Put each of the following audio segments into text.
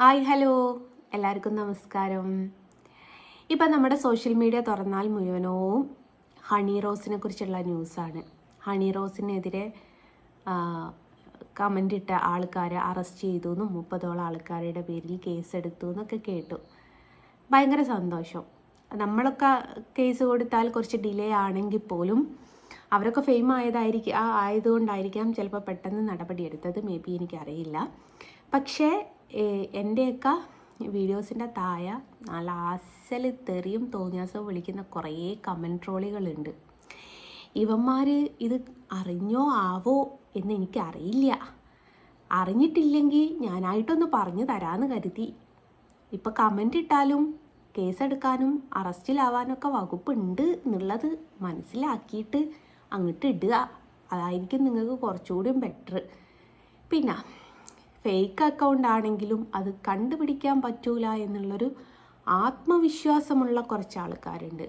Hi hello. എല്ലാവർക്കും നമസ്കാരം. ഇപ്പം നമ്മുടെ സോഷ്യൽ മീഡിയ തുറന്നാൽ മുഴുവനവും ഹണി റോസിനെ കുറിച്ചുള്ള ന്യൂസാണ്. ഹണി റോസിനെതിരെ കമന്റ് ഇട്ട ആൾക്കാരെ അറസ്റ്റ് ചെയ്തു എന്നും മുപ്പതോളം ആൾക്കാരുടെ പേരിൽ കേസെടുത്തു എന്നൊക്കെ കേട്ടു. ഭയങ്കര സന്തോഷം. നമ്മളൊക്കെ കേസ് കൊടുത്താൽ കുറച്ച് ഡിലേ ആണെങ്കിൽ പോലും അവരൊക്കെ ഫെയിം ആയതായിരിക്കും ആയതുകൊണ്ടായിരിക്കാം ചിലപ്പോൾ പെട്ടെന്ന് നടപടിയെടുത്തത് മേ ബി എനിക്കറിയില്ല. പക്ഷേ എന്റെയൊക്കെ വീഡിയോസിന്റെ താഴെ നല്ല അസൽ തെറിയും തോന്നിയാസവും വിളിക്കുന്ന കുറേ കമന്റ് ട്രോളികളുണ്ട് ഇവന്മാർ ഇത് അറിഞ്ഞോ ആവോ എന്ന് എനിക്കറിയില്ല. അറിഞ്ഞിട്ടില്ലെങ്കിൽ ഞാനായിട്ടൊന്ന് പറഞ്ഞു തരാമെന്ന് കരുതി. ഇപ്പം കമന്റ് ഇട്ടാലും കേസെടുക്കാനും അറസ്റ്റിലാവാനൊക്കെ വകുപ്പുണ്ട് എന്നുള്ളത് മനസ്സിലാക്കിയിട്ട് അങ്ങോട്ട് ഇടുക. അതായിരിക്കും നിങ്ങൾക്ക് കുറച്ചുകൂടിയും ബെറ്റർ പിന്നെ ഫേക്ക് അക്കൗണ്ട് ആണെങ്കിലും അത് കണ്ടുപിടിക്കാൻ പറ്റൂല എന്നുള്ളൊരു ആത്മവിശ്വാസമുള്ള കുറച്ച് ആൾക്കാരുണ്ട്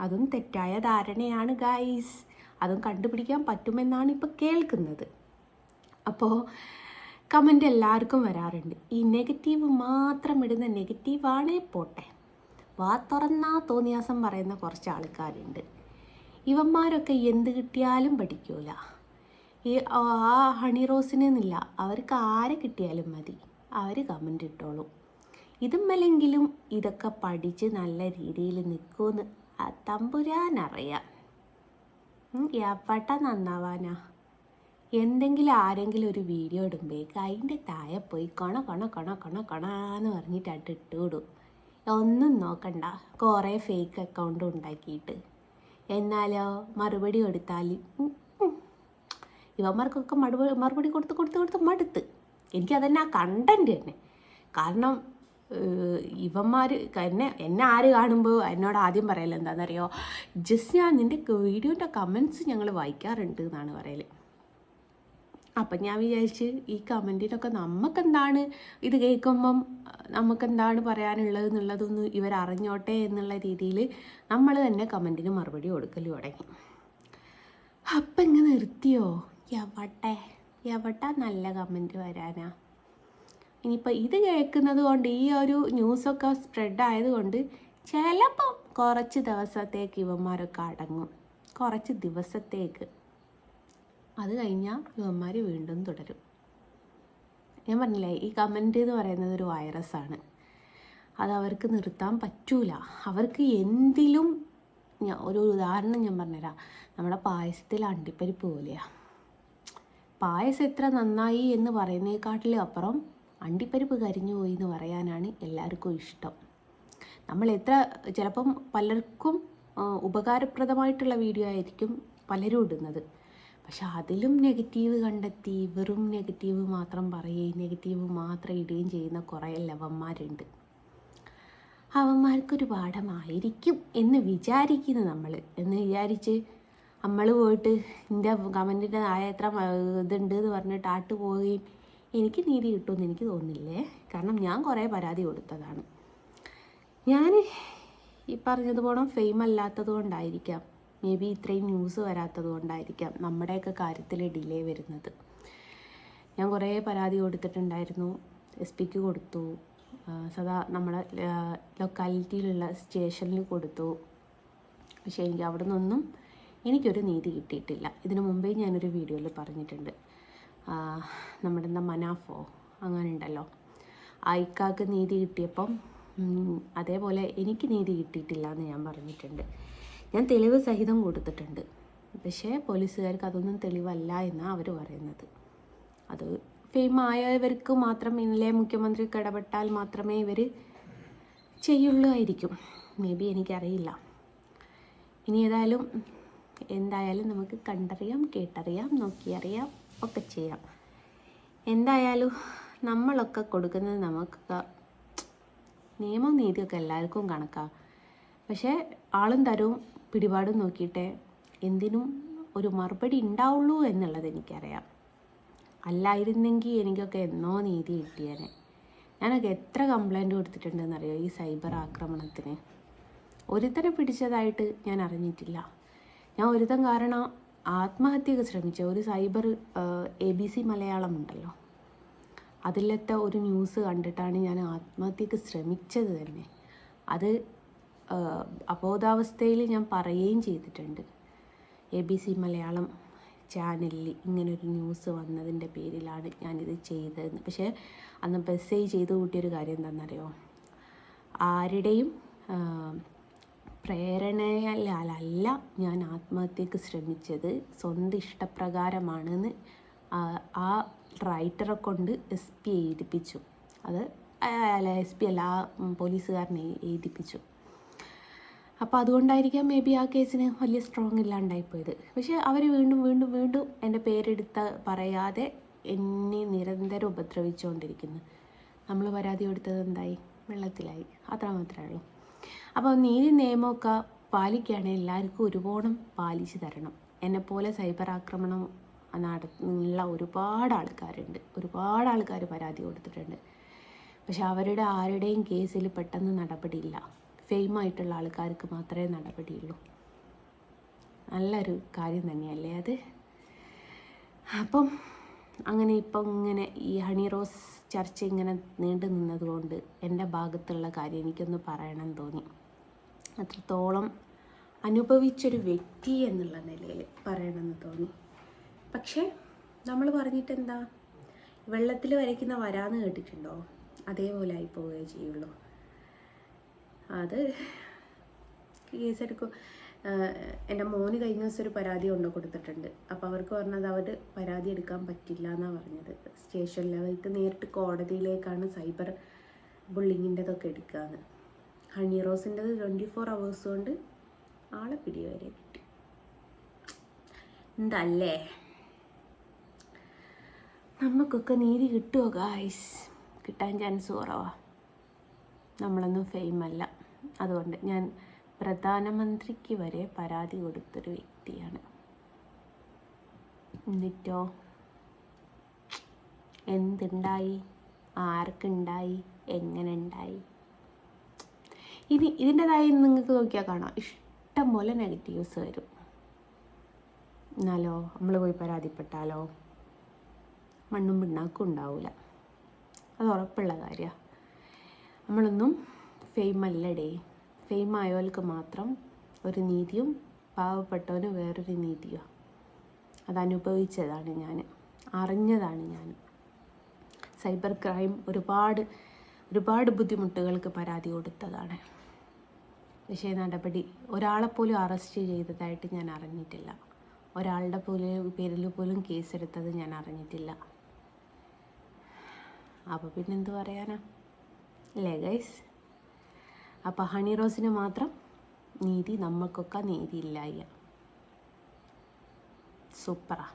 അതും തെറ്റായ ധാരണയാണ് ഗായ്സ് അതും കണ്ടുപിടിക്കാൻ പറ്റുമെന്നാണ് ഇപ്പോൾ കേൾക്കുന്നത്. അപ്പോൾ കമന്റ് എല്ലാവർക്കും വരാറുണ്ട്. ഈ നെഗറ്റീവ് മാത്രം ഇടുന്ന നെഗറ്റീവാണേ പോട്ടെ. വാ തുറന്നാ തോന്നിയാസം പറയുന്ന കുറച്ച് ആൾക്കാരുണ്ട് ഇവന്മാരൊക്കെ എന്ത് കിട്ടിയാലും പഠിക്കൂല. ഈ ആ ഹണി റോസിനെന്നില്ല അവർക്ക് ആരെ കിട്ടിയാലും മതി. അവർ കമന്റ് ഇട്ടോളൂ. ഇതുമല്ലെങ്കിലും ഇതൊക്കെ പഠിച്ച് നല്ല രീതിയിൽ നിൽക്കുമെന്ന് തമ്പുരാനറിയാം ഉം, എവിടെ നന്നാവാനാ? എന്തെങ്കിലും ആരെങ്കിലും ഒരു വീഡിയോ ഇടുമ്പോഴേക്ക് അതിന്റെ താഴെ പോയി കൊണ കൊണ കൊണ കൊണ കൊണാന്ന് പറഞ്ഞിട്ട് അത് ഇട്ടുവിടും ഒന്നും നോക്കണ്ട. കുറേ ഫേക്ക് അക്കൗണ്ട് ഉണ്ടാക്കിയിട്ട്. എന്നാലോ? മറുപടി കൊടുത്താൽ. ഇവന്മാർക്കൊക്കെ മറുപടി മറുപടി കൊടുത്ത് കൊടുത്ത് കൊടുത്ത് മടുത്ത്. എനിക്കതന്നെ ആ കണ്ടന്റ് തന്നെ. കാരണം ഇവന്മാർ എന്നെ എന്നെ ആര് കാണുമ്പോൾ എന്നോട് ആദ്യം പറയൽ എന്താണെന്നറിയോ ജസ്റ്റ് ഞാൻ നിന്റെ വീഡിയോന്റെ കമൻസ് ഞങ്ങൾ വായിക്കാറുണ്ട് എന്നാണ് പറയൽ അപ്പം ഞാൻ വിചാരിച്ച് ഈ കമന്റിനൊക്കെ നമുക്കെന്താണ് ഇത് കേൾക്കുമ്പം നമുക്കെന്താണ് പറയാനുള്ളത് എന്നുള്ളതൊന്നും ഇവരറിഞ്ഞോട്ടെ എന്നുള്ള രീതിയിൽ നമ്മൾ തന്നെ കമന്റിന് മറുപടി കൊടുക്കൽ തുടങ്ങി. അപ്പം ഇങ്ങനെ നിർത്തിയോ? എവട്ടെ എവട്ടാ നല്ല കമന്റ് വരാനാ. ഇനിയിപ്പോൾ ഇത് കേൾക്കുന്നത് കൊണ്ട് ഈ ഒരു ന്യൂസൊക്കെ സ്പ്രെഡ് ആയതുകൊണ്ട് ചിലപ്പം കുറച്ച് ദിവസത്തേക്ക് ഇവന്മാരൊക്കെ അടങ്ങും. കുറച്ച് ദിവസത്തേക്ക്. അത് കഴിഞ്ഞാൽ ഇവന്മാർ വീണ്ടും തുടരും. ഞാൻ പറഞ്ഞില്ലേ ഈ കമന്റ് എന്ന് പറയുന്നത് ഒരു വൈറസാണ് അത് അവർക്ക് നിർത്താൻ പറ്റൂല. അവർക്ക് എന്തിലും ഒരു ഉദാഹരണം ഞാൻ പറഞ്ഞുതരാം. നമ്മുടെ പായസത്തിൽ അണ്ടിപ്പരിപ്പ് പോലെയാണ് പായസം എത്ര നന്നായി എന്ന് പറയുന്നതിനെക്കാട്ടിലും അപ്പുറം അണ്ടിപ്പരിപ്പ് കരിഞ്ഞു പോയി എന്ന് പറയാനാണ് എല്ലാവർക്കും ഇഷ്ടം. നമ്മൾ എത്ര ചിലപ്പം പലർക്കും ഉപകാരപ്രദമായിട്ടുള്ള വീഡിയോ ആയിരിക്കും പലരും ഇടുന്നത്. പക്ഷെ അതിലും നെഗറ്റീവ് കണ്ടെത്തി വെറും നെഗറ്റീവ് മാത്രം പറയുകയും നെഗറ്റീവ് മാത്രം ഇടുകയും ചെയ്യുന്ന കുറേ ലവന്മാരുണ്ട്. അവന്മാർക്കൊരു പാഠമായിരിക്കും എന്ന് വിചാരിക്കുന്നു നമ്മൾ. എന്ന് വിചാരിച്ച് നമ്മൾ പോയിട്ട് എന്റെ കമന്റിന്റെ താഴെ എത്ര ഇതുണ്ട് എന്ന് പറഞ്ഞിട്ട് ആട്ട് പോവുകയും എനിക്ക് നീതി കിട്ടുമെന്ന് എനിക്ക് തോന്നില്ലേ കാരണം ഞാൻ കുറേ പരാതി കൊടുത്തതാണ്. ഞാൻ ഈ പറഞ്ഞതുപോലെ ഫെയിം അല്ലാത്തത് കൊണ്ടായിരിക്കാം. മേ ബി ഇത്രയും ന്യൂസ് വരാത്തത് കൊണ്ടായിരിക്കാം നമ്മുടെയൊക്കെ കാര്യത്തിൽ ഡിലേ വരുന്നത്. ഞാൻ കുറേ പരാതി കൊടുത്തിട്ടുണ്ടായിരുന്നു. എസ് പിക്ക് കൊടുത്തു. സദാ നമ്മളെ ലൊക്കാലിറ്റിയിലുള്ള സ്റ്റേഷനിൽ കൊടുത്തു. പക്ഷേ എനിക്ക് അവിടെ നിന്നൊന്നും എനിക്കൊരു നീതി കിട്ടിയിട്ടില്ല. ഇതിനു മുമ്പേ ഞാനൊരു വീഡിയോയിൽ പറഞ്ഞിട്ടുണ്ട്. നമ്മുടെ എന്താ മനാഫോ അങ്ങനെ ഉണ്ടല്ലോ ഐക്കാക്ക് നീതി കിട്ടിയപ്പം അതേപോലെ എനിക്ക് നീതി കിട്ടിയിട്ടില്ല എന്ന് ഞാൻ പറഞ്ഞിട്ടുണ്ട്. ഞാൻ തെളിവ് സഹിതം കൊടുത്തിട്ടുണ്ട്. പക്ഷേ പോലീസുകാർക്ക് അതൊന്നും തെളിവല്ല എന്നാണ് അവർ പറയുന്നത്. അത് ഫെയിമായവർക്ക് മാത്രം ഇന്നലെ മുഖ്യമന്ത്രി ഇടപെട്ടാൽ മാത്രമേ ഇവർ ചെയ്യുള്ളൂ ആയിരിക്കും. മേ ബി എനിക്കറിയില്ല. ഇനി ഏതായാലും എന്തായാലും നമുക്ക് കണ്ടറിയാം കേട്ടറിയാം നോക്കിയറിയാം ഒക്കെ ചെയ്യാം. എന്തായാലും നമ്മളൊക്കെ കൊടുക്കുന്നത് നമുക്ക് നിയമം നീതിയൊക്കെ എല്ലാവർക്കും കണക്കാം. പക്ഷേ ആളും തരും പിടിപാടും നോക്കിയിട്ട് എന്തിനും ഒരു മറുപടി ഉണ്ടാവുള്ളൂ എന്നുള്ളത് എനിക്കറിയാം. അല്ലായിരുന്നെങ്കിൽ എനിക്കൊക്കെ എന്നോ നീതി കിട്ടിയേനെ. ഞാനൊക്കെ എത്ര കംപ്ലൈന്റ് കൊടുത്തിട്ടുണ്ടെന്നറിയോ ഈ സൈബർ ആക്രമണത്തിന്? ഒരുത്തരം പിടിച്ചതായിട്ട് ഞാൻ അറിഞ്ഞിട്ടില്ല. ഞാൻ ഒരുതം കാരണം ആത്മഹത്യക്ക് ശ്രമിച്ച ഒരു cyber A B C Malayalam ഉണ്ടല്ലോ. അതിലത്തെ ഒരു ന്യൂസ് കണ്ടിട്ടാണ് ഞാൻ ആത്മഹത്യക്ക് ശ്രമിച്ചത് തന്നെ. അത് അബോധാവസ്ഥയിൽ ഞാൻ പറയുകയും ചെയ്തിട്ടുണ്ട്. എ ബി സി മലയാളം ചാനലിൽ ഇങ്ങനൊരു ന്യൂസ് വന്നതിന്റെ പേരിലാണ് ഞാനിത് ചെയ്തതെന്ന്. പക്ഷേ അന്ന് മെസ്സേജ് ചെയ്ത് കൂട്ടിയൊരു കാര്യം എന്താണെന്നറിയോ? ആരുടെയും പ്രേരണയാലല്ല ഞാൻ ആത്മഹത്യക്ക് ശ്രമിച്ചത്. സ്വന്തം ഇഷ്ടപ്രകാരമാണെന്ന് ആ- റൈറ്ററെ കൊണ്ട് എസ് പി എഴുതിപ്പിച്ചു. അത് അല്ല എസ് പി അല്ല ആ പോലീസുകാരനെ എഴുതിപ്പിച്ചു. അപ്പോൾ അതുകൊണ്ടായിരിക്കാം മേ ബി ആ കേസിന് വലിയ സ്ട്രോങ് ഇല്ലാണ്ടായിപ്പോയത് പക്ഷേ അവർ വീണ്ടും വീണ്ടും വീണ്ടും എന്റെ പേരെടുത്ത പറയാതെ എന്നെ നിരന്തരം ഉപദ്രവിച്ചുകൊണ്ടിരിക്കുന്നു. നമ്മൾ പരാതി കൊടുത്തത് എന്തായി? വെള്ളത്തിലായി. അത്ര മാത്രമേ ഉള്ളൂ. അപ്പോൾ നീതി നിയമമൊക്കെ പാലിക്കുകയാണെങ്കിൽ എല്ലാവർക്കും ഒരുപോണം പാലിച്ചു തരണം. എന്നെപ്പോലെ സൈബർ ആക്രമണം നടത്തുന്ന ഒരുപാട് ആൾക്കാരുണ്ട്. ഒരുപാട് ആൾക്കാർ പരാതി കൊടുത്തിട്ടുണ്ട്. പക്ഷെ അവരുടെ ആരുടെയും കേസിൽ പെട്ടെന്ന് നടപടിയില്ല. ഫെയിമായിട്ടുള്ള ആൾക്കാർക്ക് മാത്രമേ നടപടിയുള്ളൂ. നല്ലൊരു കാര്യം തന്നെയല്ലേ അത്? അപ്പം അങ്ങനെ ഇപ്പം ഇങ്ങനെ ഈ ഹണി റോസ് ചർച്ച ഇങ്ങനെ നീണ്ടു നിന്നതുകൊണ്ട് എന്റെ ഭാഗത്തുള്ള കാര്യം എനിക്കൊന്ന് പറയണം തോന്നി. അത്രത്തോളം അനുഭവിച്ചൊരു വ്യക്തി എന്നുള്ള നിലയിൽ പറയണമെന്ന് തോന്നി. പക്ഷേ നമ്മൾ പറഞ്ഞിട്ട് എന്താ വെള്ളത്തിൽ വരയ്ക്കുന്ന വരാന്ന് കേട്ടിട്ടുണ്ടോ? അതേപോലെ ആയി പോവുകയേ ചെയ്യുള്ളൂ. അത് കേസെടുക്കും. എന്റെ മോന് കഴിഞ്ഞ ദിവസം ഒരു പരാതി കൊണ്ടു കൊടുത്തിട്ടുണ്ട്. അപ്പോൾ അവർക്ക് പറഞ്ഞത് അവർ പരാതി എടുക്കാൻ പറ്റില്ല എന്നാണ് പറഞ്ഞത്. സ്റ്റേഷൻ അവർക്ക് നേരിട്ട് കോടതിയിലേക്കാണ് സൈബർ ബുള്ളിങ്ങിന്റെതൊക്കെ എടുക്കുകയെന്ന് ഹണി റോസിന്റെത് ട്വന്റി ഫോർ അവേഴ്സ് കൊണ്ട് ആളെ പിടി വരെ കിട്ടി. എന്തല്ലേ നമുക്കൊക്കെ നീതി കിട്ടുമോ ഗായ്സ് കിട്ടാൻ ചാൻസ് കുറവാണ് നമ്മളൊന്നും ഫെയിം അല്ല. അതുകൊണ്ട് ഞാൻ പ്രധാനമന്ത്രിക്ക് വരെ പരാതി കൊടുത്തൊരു വ്യക്തിയാണ്. എന്നിട്ടോ? എന്തുണ്ടായി? ആർക്കുണ്ടായി? എങ്ങനെ ഉണ്ടായി ഇനി ഇതിന്റെതായി നിങ്ങൾക്ക് നോക്കിയാൽ കാണാം. ഇഷ്ടം പോലെ നെഗറ്റീവ്സ് വരും. എന്നാലോ? നമ്മൾ പോയി പരാതിപ്പെട്ടാലോ? മണ്ണും പിണ്ണാക്കും ഉണ്ടാവില്ല അത് ഉറപ്പുള്ള കാര്യമാണ്. നമ്മളൊന്നും ഫെയിം അല്ലടേ ഫെയിം ആയവർക്ക് മാത്രം ഒരു നീതിയും പാവപ്പെട്ടവന് വേറൊരു നീതിയോ? അതനുഭവിച്ചതാണ് ഞാൻ അറിഞ്ഞതാണ് ഞാൻ സൈബർ ക്രൈം ഒരുപാട് ഒരുപാട് ബുദ്ധിമുട്ടുകൾക്ക് പരാതി കൊടുത്തതാണ്. പക്ഷേ നടപടി. ഒരാളെപ്പോലും അറസ്റ്റ് ചെയ്തതായിട്ട് ഞാൻ അറിഞ്ഞിട്ടില്ല. ഒരാളുടെ പോലും പേരിൽ പോലും കേസെടുത്തത് ഞാൻ അറിഞ്ഞിട്ടില്ല. അപ്പോൾ പിന്നെന്ത് പറയാനാ? അല്ലേ ഗൈസ്? അപ്പോൾ ഹണി റോസിന് മാത്രം നീതി നമുക്കൊക്കെ നീതി സൂപ്പറാണ് സൂപ്പറാ.